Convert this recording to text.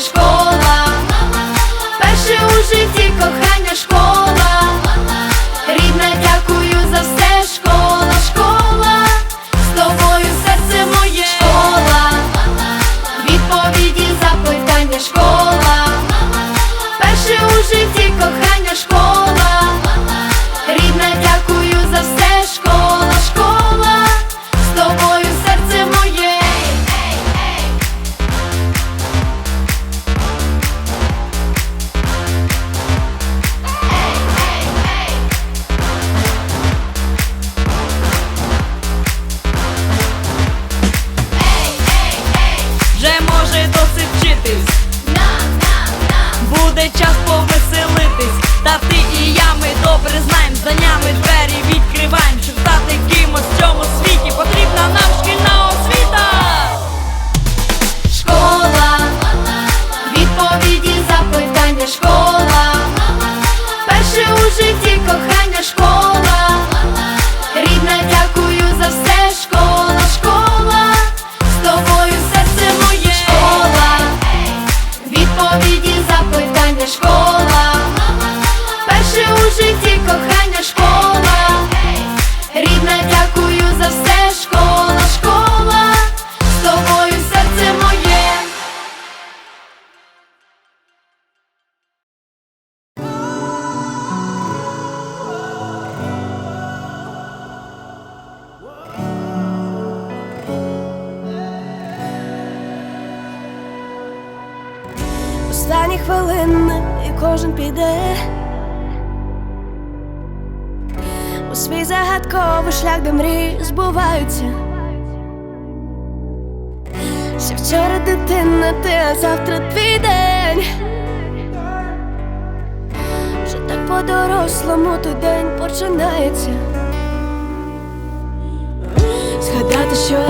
школа. Перше у житті Останні хвилини і кожен піде у свій загадковий шлях, де мрії збуваються. Ще вчора дитина, ти, а завтра твій день. Вже так по-дорослому той день починається. Згадати, що